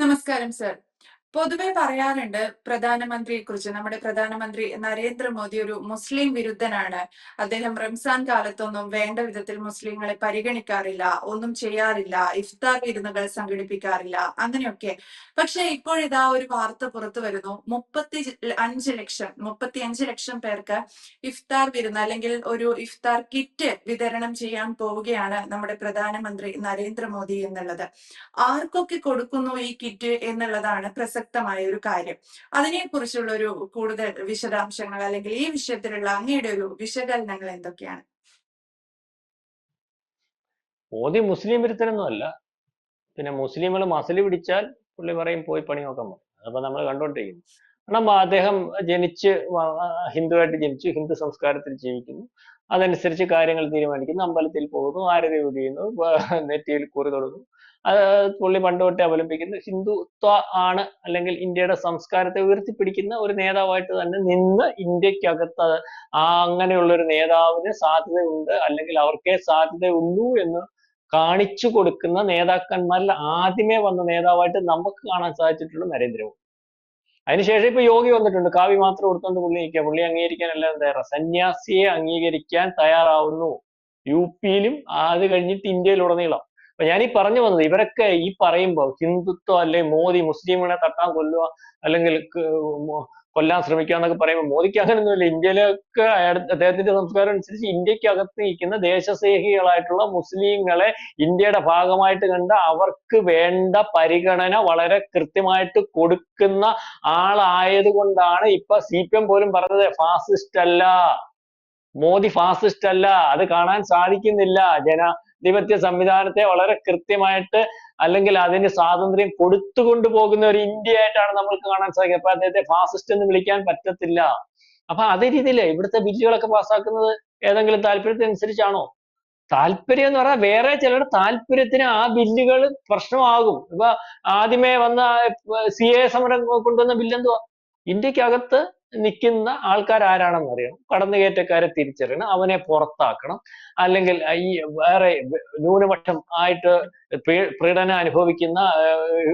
നമസ്കാരം സർ. പൊതുവെ പറയാറുണ്ട് പ്രധാനമന്ത്രിയെ കുറിച്ച് നമ്മുടെ പ്രധാനമന്ത്രി നരേന്ദ്രമോദി ഒരു മുസ്ലിം വിരുദ്ധനാണ്. അദ്ദേഹം റംസാൻ കാലത്തൊന്നും വേണ്ട വിധത്തിൽ മുസ്ലിങ്ങളെ പരിഗണിക്കാറില്ല ഒന്നും ചെയ്യാറില്ല ഇഫ്താർ വിരുന്നുകൾ സംഘടിപ്പിക്കാറില്ല അങ്ങനെയൊക്കെ. പക്ഷെ ഇപ്പോഴിതാ ഒരു വാർത്ത പുറത്തു വരുന്നു. മുപ്പത്തി അഞ്ച് ലക്ഷം മുപ്പത്തി അഞ്ച് ലക്ഷം പേർക്ക് ഇഫ്താർ വിരുന്ന് അല്ലെങ്കിൽ ഒരു ഇഫ്താർ കിറ്റ് വിതരണം ചെയ്യാൻ പോവുകയാണ് നമ്മുടെ പ്രധാനമന്ത്രി നരേന്ദ്രമോദി എന്നുള്ളത്. ആർക്കൊക്കെ കൊടുക്കുന്നു ഈ കിറ്റ് എന്നുള്ളതാണ് പ്രസക്തമായ ഒരു കാര്യം. അതിനെക്കുറിച്ചുള്ള ഒരു കൂടുതൽ വിശദാംശങ്ങൾ അല്ലെങ്കിൽ ഈ വിഷയത്തിലുള്ള അങ്ങയുടെ ഒരു വിശകലനങ്ങൾ എന്തൊക്കെയാണ്? മോദി മുസ്ലിം വിരുദ്ധനൊന്നും അല്ല. പിന്നെ മുസ്ലിങ്ങൾ മസിൽ പിടിച്ചാൽ പുള്ളി പറയും പോയി പണി നോക്കാൻ പറയും അതപ്പോ നമ്മൾ കണ്ടോണ്ടിരിക്കുന്നു. കാരണം അദ്ദേഹം ജനിച്ച് ഹിന്ദുവായിട്ട് ജനിച്ചു ഹിന്ദു സംസ്കാരത്തിൽ ജീവിക്കുന്നു. അതനുസരിച്ച് കാര്യങ്ങൾ തീരുമാനിക്കുന്നു. അമ്പലത്തിൽ പോകുന്നു ആരതി ചെയ്യുന്നു നെറ്റിയിൽ കുറി തൊടുന്നു. അത് പുള്ളി പണ്ട് തൊട്ടേ അവലംബിക്കുന്നു. ഹിന്ദുത്വ ആണ് അല്ലെങ്കിൽ ഇന്ത്യയുടെ സംസ്കാരത്തെ ഉയർത്തിപ്പിടിക്കുന്ന ഒരു നേതാവായിട്ട് തന്നെ നിന്ന് ഇന്ത്യക്കകത്ത് അങ്ങനെയുള്ള ഒരു നേതാവിന് സാധ്യതയുണ്ട് അല്ലെങ്കിൽ അവർക്കേ സാധ്യതയുള്ളൂ എന്ന് കാണിച്ചു കൊടുക്കുന്ന നേതാക്കന്മാരിൽ ആദ്യമേ വന്ന നേതാവായിട്ട് നമുക്ക് കാണാൻ സാധിച്ചിട്ടുള്ള നരേന്ദ്രമോദി. അതിനുശേഷം ഇപ്പൊ യോഗി വന്നിട്ടുണ്ട്. കാവ്യ മാത്രം കൊടുത്തോണ്ട് പുള്ളി നിൽക്കുക. പുള്ളി അംഗീകരിക്കാൻ അല്ല തയ്യാറാണ് സന്യാസിയെ അംഗീകരിക്കാൻ തയ്യാറാവുന്നു. യു പിയിലും അത് കഴിഞ്ഞിട്ട് ഇന്ത്യയിലുടനീളം. അപ്പൊ ഞാൻ ഈ പറഞ്ഞു വന്നത് ഇവരൊക്കെ ഈ പറയുമ്പോൾ ഹിന്ദുത്വം അല്ലെ മോദി മുസ്ലിങ്ങളെ തട്ടാൻ കൊല്ലുക അല്ലെങ്കിൽ കൊല്ലാൻ ശ്രമിക്കുക എന്നൊക്കെ പറയുമ്പോൾ മോദിക്ക് അങ്ങനെയൊന്നുമില്ല ഇന്ത്യയിലൊക്കെ അദ്ദേഹത്തിന്റെ സംസ്കാരം അനുസരിച്ച് ഇന്ത്യക്കകത്ത് നിൽക്കുന്ന ദേശസ്നേഹികളായിട്ടുള്ള മുസ്ലിങ്ങളെ ഇന്ത്യയുടെ ഭാഗമായിട്ട് കണ്ട് അവർക്ക് വേണ്ട പരിഗണന വളരെ കൃത്യമായിട്ട് കൊടുക്കുന്ന ആളായത് കൊണ്ടാണ് ഇപ്പൊ സി പി എം പോലും പറഞ്ഞത് ഫാസിസ്റ്റ് അല്ല മോദി ഫാസിസ്റ്റ് അല്ല അത് കാണാൻ സാധിക്കുന്നില്ല. ജനാധിപത്യ സംവിധാനത്തെ വളരെ കൃത്യമായിട്ട് അല്ലെങ്കിൽ അതിന് സ്വാതന്ത്ര്യം കൊടുത്തുകൊണ്ട് പോകുന്ന ഒരു ഇന്ത്യ ആയിട്ടാണ് നമ്മൾക്ക് കാണാൻ സാധിക്കുക. അപ്പൊ അദ്ദേഹത്തെ ഫാസിസ്റ്റ് എന്ന് വിളിക്കാൻ പറ്റത്തില്ല. അപ്പൊ അതേ രീതിയിൽ ഇവിടുത്തെ ബില്ലുകളൊക്കെ പാസ്സാക്കുന്നത് ഏതെങ്കിലും താല്പര്യത്തിനനുസരിച്ചാണോ? താല്പര്യം എന്ന് പറഞ്ഞാൽ വേറെ ചിലരുടെ താല്പര്യത്തിന് ആ ബില്ലുകൾ പ്രശ്നമാകും. ഇപ്പൊ ആദ്യമേ വന്ന സി എ സമരം കൊണ്ടുവന്ന ബില്ല് എന്തുവാ ഇന്ത്യക്കകത്ത് നിൽക്കുന്ന ആൾക്കാർ ആരാണെന്ന് അറിയണം. കടന്നുകയറ്റക്കാരെ തിരിച്ചറിയണം. അവനെ പുറത്താക്കണം. അല്ലെങ്കിൽ ഈ വേറെ ന്യൂനപക്ഷം ആയിട്ട് പീഡനം അനുഭവിക്കുന്ന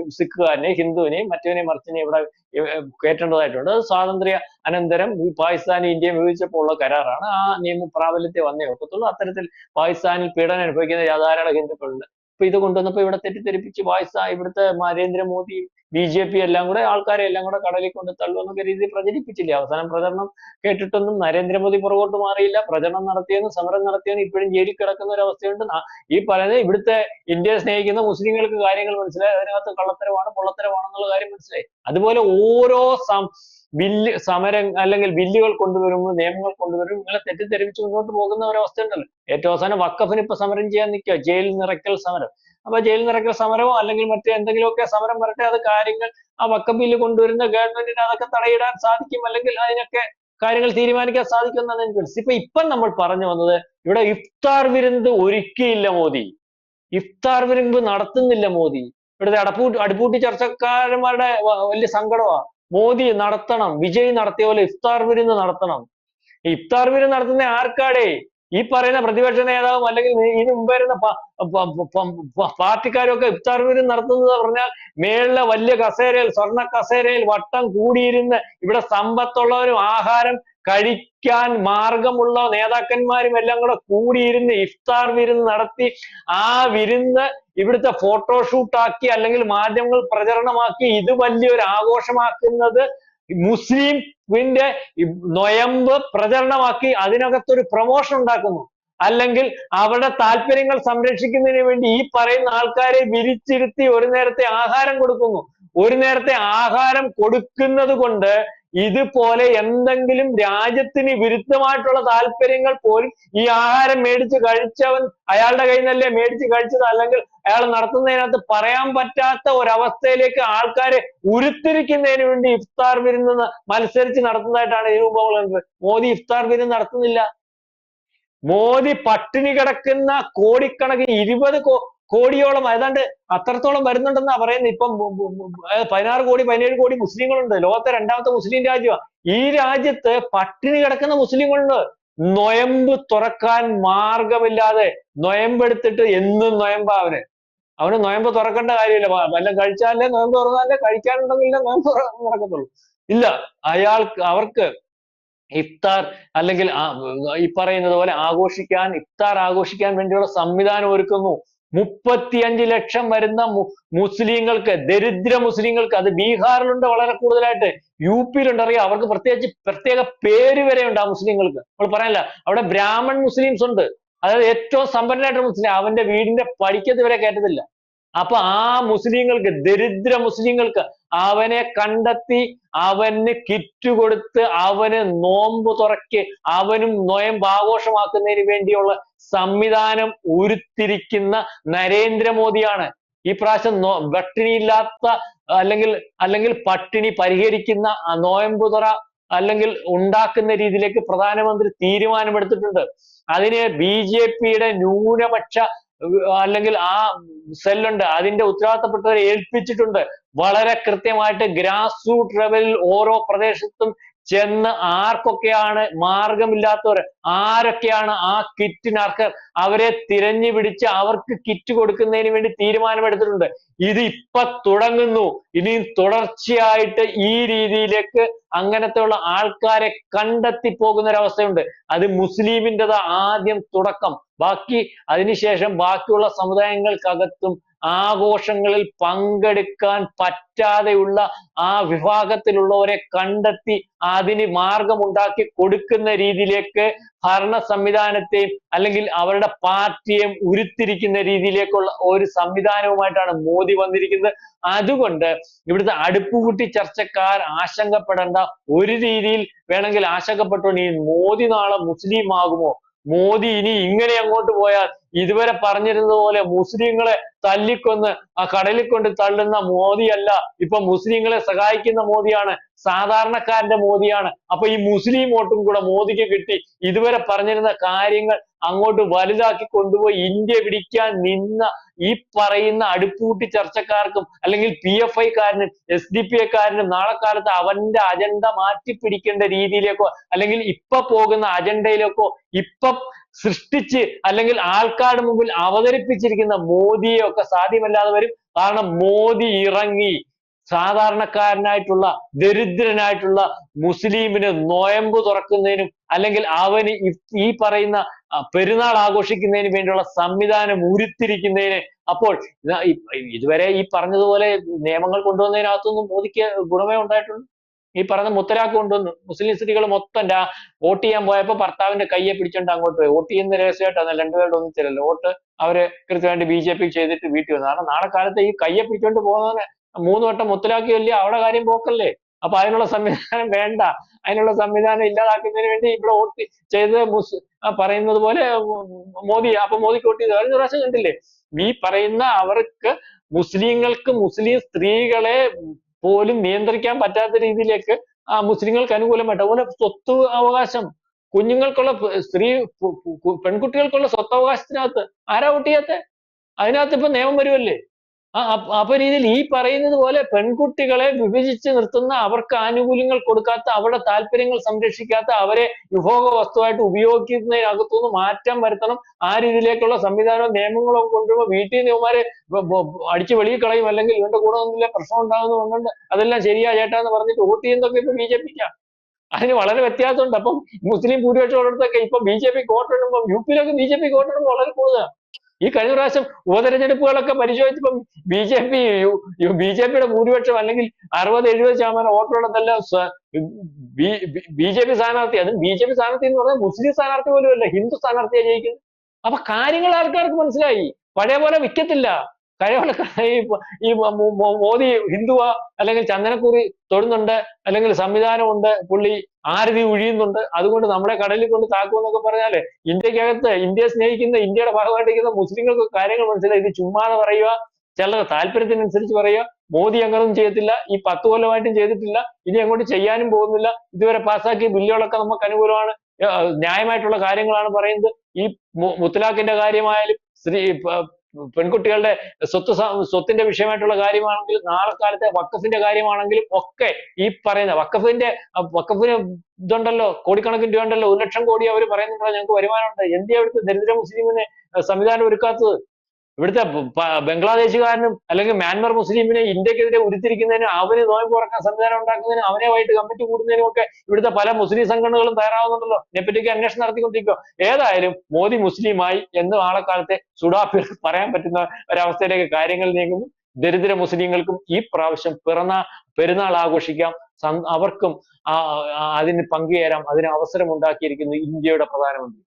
സിഖുകാരനെ ഹിന്ദുവിനെയും മറ്റവനെയും മറിച്ചിനെയും ഇവിടെ കയറ്റേണ്ടതായിട്ടുണ്ട്. സ്വാതന്ത്ര്യ അനന്തരം പാകിസ്ഥാനും ഇന്ത്യയും വിഭജിച്ചപ്പോൾ ഉള്ള കരാറാണ്. ആ നിയമ പ്രാബല്യത്തിൽ വന്നേ ഒക്കത്തുള്ളൂ. അത്തരത്തിൽ പാകിസ്ഥാനിൽ പീഡനം അനുഭവിക്കുന്ന ധാരാളം ഹിന്ദുക്കളുണ്ട്. അപ്പൊ ഇത് കൊണ്ടുവന്നപ്പോ ഇവിടെ തെറ്റിദ്ധരിപ്പിച്ച് വായ്സ ഇവിടുത്തെ നരേന്ദ്രമോദി ബി ജെ പി എല്ലാം കൂടെ ആൾക്കാരെ എല്ലാം കൂടെ കടലിൽ കൊണ്ട് തള്ളുമെന്നൊക്കെ രീതിയിൽ പ്രചരിപ്പിച്ചില്ലേ? അവസാനം പ്രചരണം കേട്ടിട്ടൊന്നും നരേന്ദ്രമോദി പുറകോട്ട് മാറിയില്ല. പ്രചരണം നടത്തിയെന്നും സമരം നടത്തിയെന്നും ഇപ്പോഴും ജയിലിൽ കിടക്കുന്ന ഒരു അവസ്ഥയുണ്ട്. ഈ പറയുന്നത് ഇവിടുത്തെ ഇന്ത്യയെ സ്നേഹിക്കുന്ന മുസ്ലിങ്ങൾക്ക് കാര്യങ്ങൾ മനസ്സിലായി. അതിനകത്ത് കള്ളത്തരമാണ് പൊള്ളത്തരമാണെന്നുള്ള കാര്യം മനസ്സിലായി. അതുപോലെ ഓരോ സം ബില്ല് സമരം അല്ലെങ്കിൽ ബില്ലുകൾ കൊണ്ടുവരുമ്പോൾ നിയമങ്ങൾ കൊണ്ടുവരും ഇങ്ങനെ തെറ്റിദ്ധരിപ്പിച്ച് മുന്നോട്ട് പോകുന്ന ഒരവസ്ഥ ഉണ്ടല്ലോ. ഏറ്റവും അവസാനം വക്കഫിന് ഇപ്പൊ സമരം ചെയ്യാൻ നിൽക്കുക ജയിൽ നിറയ്ക്കൽ സമരം. അപ്പൊ ജയിൽ നിറയ്ക്കൽ സമരമോ അല്ലെങ്കിൽ മറ്റു എന്തെങ്കിലുമൊക്കെ സമരം വരട്ടെ അത് കാര്യങ്ങൾ ആ വക്കം ബില്ല് കൊണ്ടുവരുന്ന ഗവൺമെന്റിന് അതൊക്കെ തടയിടാൻ സാധിക്കും അല്ലെങ്കിൽ അതിനൊക്കെ കാര്യങ്ങൾ തീരുമാനിക്കാൻ സാധിക്കും എന്നാണ് എനിക്ക് മനസ്സിലായി ഇപ്പൊ ഇപ്പം നമ്മൾ പറഞ്ഞു വന്നത് ഇവിടെ ഇഫ്താർ വിരുന്ന് ഒരുക്കിയില്ല മോദി. ഇഫ്താർ വിരുന്ന് നടത്തുന്നില്ല മോദി. ഇവിടുത്തെ അടപ്പൂ അടുപ്പൂട്ടി ചർച്ചക്കാരന്മാരുടെ വലിയ സങ്കടമാ. മോദി നടത്തണം വിജയ് നടത്തിയ പോലെ ഇഫ്താർ വിരുന്ന് നടത്തണം. ഇഫ്താർ വിരുന്ന് നടത്തുന്ന ആർക്കാടേ? ഈ പറയുന്ന പ്രതിപക്ഷ നേതാവും അല്ലെങ്കിൽ ഇതിന് മുമ്പ് വരുന്ന പ- പ- പ- പ- പാർട്ടിക്കാരും ഒക്കെ ഇഫ്താർ വിരുന്ന് നടത്തുന്നത് പറഞ്ഞാൽ മേളിലെ വലിയ കസേരയിൽ സ്വർണ കസേരയിൽ വട്ടം കൂടിയിരുന്ന് ഇവിടെ സമ്പത്തുള്ളവരും ആഹാരം കഴിക്കാൻ മാർഗമുള്ള നേതാക്കന്മാരും എല്ലാം കൂടെ കൂടിയിരുന്ന് ഇഫ്താർ വിരുന്ന് നടത്തി ആ വിരുന്ന് ഇവിടുത്തെ ഫോട്ടോഷൂട്ട് ആക്കി അല്ലെങ്കിൽ മാധ്യമങ്ങൾ പ്രചരണമാക്കി ഇത് വലിയൊരു ആഘോഷമാക്കുന്നത് മുസ്ലിം വിന്റെ നൊയമ്പ് പ്രചരണമാക്കി അതിനകത്തൊരു പ്രൊമോഷൻ ഉണ്ടാക്കുന്നു. അല്ലെങ്കിൽ അവരുടെ താല്പര്യങ്ങൾ സംരക്ഷിക്കുന്നതിന് വേണ്ടി ഈ പറയുന്ന ആൾക്കാരെ വിരിച്ചിരുത്തി ഒരു നേരത്തെ ആഹാരം കൊടുക്കുന്നു. ഒരു നേരത്തെ ആഹാരം കൊടുക്കുന്നത് കൊണ്ട് ഇതുപോലെ എന്തെങ്കിലും രാജ്യത്തിന് വിരുദ്ധമായിട്ടുള്ള താല്പര്യങ്ങൾ പോലും ഈ ആഹാരം മേടിച്ച് കഴിച്ചവൻ അയാളുടെ കയ്യിൽ നിന്നല്ലേ മേടിച്ച് കഴിച്ചത്? അല്ലെങ്കിൽ അയാൾ നടത്തുന്നതിനകത്ത് പറയാൻ പറ്റാത്ത ഒരവസ്ഥയിലേക്ക് ആൾക്കാരെ ഉരുത്തിരിക്കുന്നതിന് വേണ്ടി ഇഫ്താർ വിരുന്ന് മത്സരിച്ച് നടത്തുന്നതായിട്ടാണ് ഈ രൂപങ്ങൾ കണ്ടത് മോദി ഇഫ്താർ വിരുന്ന് നടത്തുന്നില്ല. മോദി പട്ടിണി കിടക്കുന്ന കോടിക്കണക്കിന് ഇരുപത് കോടിയോളം ഏതാണ്ട് അത്രത്തോളം വരുന്നുണ്ടെന്നാ പറയുന്നത്. ഇപ്പം പതിനാറ് കോടി പതിനേഴ് കോടി മുസ്ലിങ്ങളുണ്ട്. ലോകത്തെ രണ്ടാമത്തെ മുസ്ലിം രാജ്യമാണ് ഈ രാജ്യത്ത് പട്ടിണി കിടക്കുന്ന മുസ്ലിങ്ങളുണ്ട്. നൊയമ്പ് തുറക്കാൻ മാർഗമില്ലാതെ നൊയമ്പെടുത്തിട്ട് എന്നും നൊയമ്പ അവന്. അവന് നോയമ്പ് തുറക്കേണ്ട കാര്യമില്ല. വല്ല കഴിച്ചാലേ നോയമ്പ് തുറന്നാലേ കഴിക്കാനുണ്ടെങ്കിലേ നോയമ്പ് തുറ- തുറക്കത്തുള്ളൂ. ഇല്ല അയാൾക്ക് അവർക്ക് ഇഫ്താർ അല്ലെങ്കിൽ ഈ പറയുന്നത് പോലെ ആഘോഷിക്കാൻ ഇഫ്താർ ആഘോഷിക്കാൻ വേണ്ടിയുള്ള സംവിധാനം ഒരുക്കുന്നു. മുപ്പത്തിയഞ്ച് ലക്ഷം വരുന്ന മുസ്ലിങ്ങൾക്ക് ദരിദ്ര മുസ്ലിങ്ങൾക്ക് അത് ബീഹാറിലുണ്ട് വളരെ കൂടുതലായിട്ട് യു പിയിലുണ്ട്. അറിയാം അവർക്ക് പ്രത്യേകിച്ച് പ്രത്യേക പേര് വരെ ഉണ്ട് ആ മുസ്ലിങ്ങൾക്ക്. നമ്മൾ പറയാനില്ല അവിടെ ബ്രാഹ്മൺ മുസ്ലിംസ് ഉണ്ട്. അതായത് ഏറ്റവും സമ്പന്നനായിട്ടുള്ള മുസ്ലിം അവന്റെ വീടിന്റെ പടിക്കത്ത് വരെ കയറ്റത്തില്ല. അപ്പൊ ആ മുസ്ലിങ്ങൾക്ക് ദരിദ്ര മുസ്ലിങ്ങൾക്ക് അവനെ കണ്ടെത്തി അവന് കിറ്റ് കൊടുത്ത് അവന് നോമ്പ് തുറക്ക് അവനും നോയമ്പ് ആഘോഷമാക്കുന്നതിന് വേണ്ടിയുള്ള സംവിധാനം ഉരുത്തിരിക്കുന്ന നരേന്ദ്രമോദിയാണ്. ഈ പ്രാവശ്യം നോ പട്ടിണിയില്ലാത്ത അല്ലെങ്കിൽ അല്ലെങ്കിൽ പട്ടിണി പരിഹരിക്കുന്ന നോയമ്പ് തുറ അല്ലെങ്കിൽ ഉണ്ടാക്കുന്ന രീതിയിലേക്ക് പ്രധാനമന്ത്രി തീരുമാനമെടുത്തിട്ടുണ്ട്. അതിന് ബി ജെ പിയുടെ ന്യൂനപക്ഷ അല്ലെങ്കിൽ ആ സെല്ലുണ്ട് അതിന്റെ ഉത്തരവാദിത്തപ്പെട്ടവരെ ഏൽപ്പിച്ചിട്ടുണ്ട്. വളരെ കൃത്യമായിട്ട് ഗ്രാസ് റൂട്ട് ലെവലിൽ ഓരോ പ്രദേശത്തും ചെന്ന് ആർക്കൊക്കെയാണ് മാർഗമില്ലാത്തവർ ആരൊക്കെയാണ് ആ കിറ്റിനർഹർ അവരെ തിരഞ്ഞു പിടിച്ച് അവർക്ക് കിറ്റ് കൊടുക്കുന്നതിന് വേണ്ടി തീരുമാനമെടുത്തിട്ടുണ്ട്. ഇത് ഇപ്പൊ തുടങ്ങുന്നു. ഇനിയും തുടർച്ചയായിട്ട് ഈ രീതിയിലേക്ക് അങ്ങനത്തെ ഉള്ള ആൾക്കാരെ കണ്ടെത്തി പോകുന്ന ഒരവസ്ഥയുണ്ട് അത് മുസ്ലിമിന്റെത് ആദ്യം തുടക്കം. ബാക്കി അതിനുശേഷം ബാക്കിയുള്ള സമുദായങ്ങൾക്കകത്തും ആഘോഷങ്ങളിൽ പങ്കെടുക്കാൻ പറ്റാതെയുള്ള ആ വിഭാഗത്തിലുള്ളവരെ കണ്ടെത്തി അതിന് മാർഗമുണ്ടാക്കി കൊടുക്കുന്ന രീതിയിലേക്ക് ഭരണ സംവിധാനത്തെയും അല്ലെങ്കിൽ അവരുടെ പാർട്ടിയെയും ഉരുത്തിരിക്കുന്ന രീതിയിലേക്കുള്ള ഒരു സംവിധാനവുമായിട്ടാണ് മോദി വന്നിരിക്കുന്നത്. അതുകൊണ്ട് ഇവിടുത്തെ അടുപ്പുകൂട്ടി ചർച്ചക്കാർ ആശങ്കപ്പെടേണ്ട ഒരു രീതിയിൽ വേണമെങ്കിൽ ആശങ്കപ്പെട്ടോ ഈ മോദി നാളെ മുസ്ലിം ആകുമോ? മോദി ഇനി ഇങ്ങനെ അങ്ങോട്ട് പോയാൽ ഇതുവരെ പറഞ്ഞിരുന്നത് പോലെ മുസ്ലിങ്ങളെ തല്ലിക്കൊന്ന് ആ കടലിൽ കൊണ്ട് തള്ളുന്ന മോദിയല്ല. ഇപ്പൊ മുസ്ലിങ്ങളെ സഹായിക്കുന്ന മോദിയാണ് സാധാരണക്കാരന്റെ മോദിയാണ്. അപ്പൊ ഈ മുസ്ലിം വോട്ടും കൂടെ മോദിക്ക് കിട്ടി. ഇതുവരെ പറഞ്ഞിരുന്ന കാര്യങ്ങൾ അങ്ങോട്ട് വലുതാക്കി കൊണ്ടുപോയി ഇന്ത്യ പിടിക്കാൻ നിന്ന ഈ പറയുന്ന അടുപ്പൂട്ടി ചർച്ചക്കാർക്കും അല്ലെങ്കിൽ പി എഫ് ഐക്കാരനും എസ് ഡി പി എക്കാരനും നാളെ കാലത്ത് അവന്റെ അജണ്ട മാറ്റി പിടിക്കേണ്ട രീതിയിലേക്കോ അല്ലെങ്കിൽ ഇപ്പൊ പോകുന്ന അജണ്ടയിലേക്കോ ഇപ്പൊ സൃഷ്ടിച്ച് അല്ലെങ്കിൽ ആൾക്കാരുടെ മുമ്പിൽ അവതരിപ്പിച്ചിരിക്കുന്ന മോദിയെ ഒക്കെ സാധ്യമല്ലാതെ വരും. കാരണം മോദി ഇറങ്ങി. സാധാരണക്കാരനായിട്ടുള്ള ദരിദ്രനായിട്ടുള്ള മുസ്ലിമിന് നോയമ്പ് തുറക്കുന്നതിനും അല്ലെങ്കിൽ അവന് ഈ- പറയുന്ന പെരുന്നാൾ ആഘോഷിക്കുന്നതിന് വേണ്ടിയുള്ള സംവിധാനം ഉരുത്തിരിക്കുന്നതിന് അപ്പോൾ ഇതുവരെ ഈ പറഞ്ഞതുപോലെ നിയമങ്ങൾ കൊണ്ടുവന്നതിനകത്തൊന്നും മോദിക്ക് ഗുണമേ ഉണ്ടായിട്ടുണ്ട് ഈ പറഞ്ഞ മുത്തലാഖ് കൊണ്ടുവന്നു. മുസ്ലിം സ്ത്രീകൾ മൊത്തം വോട്ട് ചെയ്യാൻ പോയപ്പോ ഭർത്താവിന്റെ കയ്യെ പിടിച്ചോണ്ട് അങ്ങോട്ട് പോയി. വോട്ട് ചെയ്യുന്ന രഹസ്യമായിട്ടാണ് രണ്ടുപേരുടെ ഒന്നിച്ചില്ലല്ലോ വോട്ട് അവർ കൃത്യമായിട്ട് ബി ജെ പി ചെയ്തിട്ട് വീട്ടിൽ വന്നു. കാരണം നാളെ കാലത്ത് ഈ കയ്യെ പിടിച്ചോണ്ട് പോകുന്നവന് മൂന്ന് വട്ടം മുത്തലാഖി വലിയ അവിടെ കാര്യം പോക്കല്ലേ? അപ്പൊ അതിനുള്ള സംവിധാനം വേണ്ട. അതിനുള്ള സംവിധാനം ഇല്ലാതാക്കുന്നതിന് വേണ്ടി ഇവിടെ വോട്ട് ചെയ്ത് മുസ് പറയുന്നത് പോലെ മോദി അപ്പൊ മോദിക്ക് വോട്ട് ചെയ്ത് കഴിഞ്ഞ പ്രാവശ്യം കണ്ടില്ലേ? ഈ പറയുന്ന അവർക്ക് മുസ്ലിങ്ങൾക്ക് മുസ്ലിം സ്ത്രീകളെ പോലും നിയന്ത്രിക്കാൻ പറ്റാത്ത രീതിയിലേക്ക് ആ മുസ്ലിങ്ങൾക്ക് അനുകൂലമായിട്ട് അതുപോലെ സ്വത്ത് അവകാശം കുഞ്ഞുങ്ങൾക്കുള്ള സ്ത്രീ പെൺകുട്ടികൾക്കുള്ള സ്വത്തവകാശത്തിനകത്ത് ആരാ വോട്ട് ചെയ്യാത്തെ? അതിനകത്ത് ഇപ്പൊ നിയമം വരുമല്ലേ ആ അപ്പ- അപ്പൊ രീതിയിൽ ഈ പറയുന്നത് പോലെ പെൺകുട്ടികളെ വിഭജിച്ച് നിർത്തുന്ന അവർക്ക് ആനുകൂല്യങ്ങൾ കൊടുക്കാത്ത അവരുടെ താല്പര്യങ്ങൾ സംരക്ഷിക്കാത്ത അവരെ വിഭോഗ വസ്തുവായിട്ട് ഉപയോഗിക്കുന്നതിനകത്തുനിന്ന് മാറ്റം വരുത്തണം. ആ രീതിയിലേക്കുള്ള സംവിധാനവും നിയമങ്ങളും കൊണ്ടുവരുമ്പോൾ വീട്ടിൽ നിന്ന് ഇവന്മാരെ അടിച്ച് വെളിയിൽ കളയും. അല്ലെങ്കിൽ ഇവന്റെ കൂടെ ഒന്നുമില്ല പ്രശ്നം ഉണ്ടാകുന്നു പറഞ്ഞുകൊണ്ട് അതെല്ലാം ശരിയാ ചേട്ടാ എന്ന് പറഞ്ഞിട്ട് വോട്ട് ചെയ്യുന്നതൊക്കെ ഇപ്പൊ ബി ജെ പിക്ക. അതിന് വളരെ വ്യത്യാസമുണ്ട്. അപ്പം മുസ്ലിം ഭൂരിപക്ഷം ഉള്ളിടത്തൊക്കെ ഇപ്പൊ ബി ജെ പി കോട്ടിടുമ്പോൾ യു പിയിലൊക്കെ ബി ജെ പി കോട്ടിടുമ്പോൾ വളരെ കൂടുതലാണ് ഈ കഴിഞ്ഞ പ്രാവശ്യം ഉപതെരഞ്ഞെടുപ്പുകളൊക്കെ പരിശോധിച്ചപ്പം B J P B J പിയുടെ ഭൂരിപക്ഷം അല്ലെങ്കിൽ അറുപത് എഴുപത് ശതമാനം വോട്ടുള്ളതെല്ലാം ബി ജെ പി സ്ഥാനാർത്ഥി. അതും ബി ജെ പി സ്ഥാനാർത്ഥി എന്ന് പറഞ്ഞാൽ മുസ്ലിം സ്ഥാനാർത്ഥി പോലും അല്ല ഹിന്ദു സ്ഥാനാർത്ഥിയാണ് ജയിക്കുന്നത്. അപ്പൊ കാര്യങ്ങൾ ആൾക്കാർക്ക് മനസ്സിലായി. പഴയ പോലെ വിൽക്കത്തില്ല പോലെ ഈ മോദി ഹിന്ദുവ അല്ലെങ്കിൽ ചന്ദനക്കുറി തൊടുന്നുണ്ട് അല്ലെങ്കിൽ സംവിധാനമുണ്ട് പുള്ളി ആരതി ഒഴിയുന്നുണ്ട് അതുകൊണ്ട് നമ്മുടെ കടലിൽ കൊണ്ട് താക്കുമെന്നൊക്കെ പറഞ്ഞാൽ ഇന്ത്യക്കകത്ത് ഇന്ത്യയെ സ്നേഹിക്കുന്ന ഇന്ത്യയുടെ ഭാഗമായിട്ടിരിക്കുന്ന മുസ്ലിങ്ങൾക്ക് കാര്യങ്ങൾ മനസ്സിലായി. ഇത് ചുമ്മാതെ പറയുക ചിലർ താല്പര്യത്തിനനുസരിച്ച് പറയുക മോദി അങ്ങനൊന്നും ചെയ്യത്തില്ല ഈ പത്ത് കൊല്ലമായിട്ടും ചെയ്തിട്ടില്ല ഇനി അങ്ങോട്ട് ചെയ്യാനും പോകുന്നില്ല ഇതുവരെ പാസ്സാക്കിയ ബില്ലുകളൊക്കെ നമുക്ക് അനുകൂലമാണ്. ന്യായമായിട്ടുള്ള കാര്യങ്ങളാണ് പറയുന്നത്. ഈ മുത്തലാഖിന്റെ കാര്യമായാലും സ്ത്രീ പെൺകുട്ടികളുടെ സ്വത്ത് സ്വത്തിന്റെ വിഷയമായിട്ടുള്ള കാര്യമാണെങ്കിലും നാളെ കാലത്തെ വക്കഫിന്റെ കാര്യമാണെങ്കിലും ഒക്കെ ഈ പറയുന്ന വക്കഫിന്റെ വക്കഫിന് ഇതുണ്ടല്ലോ കോടിക്കണക്കിന് രൂപ ഉണ്ടല്ലോ ഒരു ലക്ഷം കോടി അവർ പറയുന്നുണ്ടല്ലോ ഞങ്ങൾക്ക് വരുമാനമുണ്ട്. എന്തിയാ അവിടുത്തെ ദരിദ്ര മുസ്ലിമിന് സംവിധാനം ഒരുക്കാത്തത്? ഇവിടുത്തെ ബംഗ്ലാദേശുകാരനും അല്ലെങ്കിൽ മ്യാൻമർ മുസ്ലിമിനെ ഇന്ത്യക്കെതിരെ ഉരുത്തിരിക്കുന്നതിനും അവന് നോയമ്പ് തുറക്കാൻ സംവിധാനം ഉണ്ടാക്കുന്നതിനും അവനുമായിട്ട് കമ്മിറ്റി കൂടുന്നതിനും ഒക്കെ ഇവിടുത്തെ പല മുസ്ലിം സംഘടനകളും തയ്യാറാവുന്നുണ്ടല്ലോ. ഇതിനെപ്പറ്റിയൊക്കെ അന്വേഷണം നടത്തിക്കൊണ്ടിരിക്കുക ഏതായാലും മോദി മുസ്ലിമായി എന്ന് ആളെക്കാലത്തെ സുഡാഫിൽ പറയാൻ പറ്റുന്ന ഒരവസ്ഥയിലേക്ക് കാര്യങ്ങൾ നീങ്ങുന്നു. ദരിദ്ര മുസ്ലിങ്ങൾക്കും ഈ പ്രാവശ്യം പിറന്നാ പെരുന്നാൾ ആഘോഷിക്കാം. അവർക്കും അതിന് പങ്കുചേരാം. അതിന് അവസരം ഉണ്ടാക്കിയിരിക്കുന്നു ഇന്ത്യയുടെ പ്രധാനമന്ത്രി.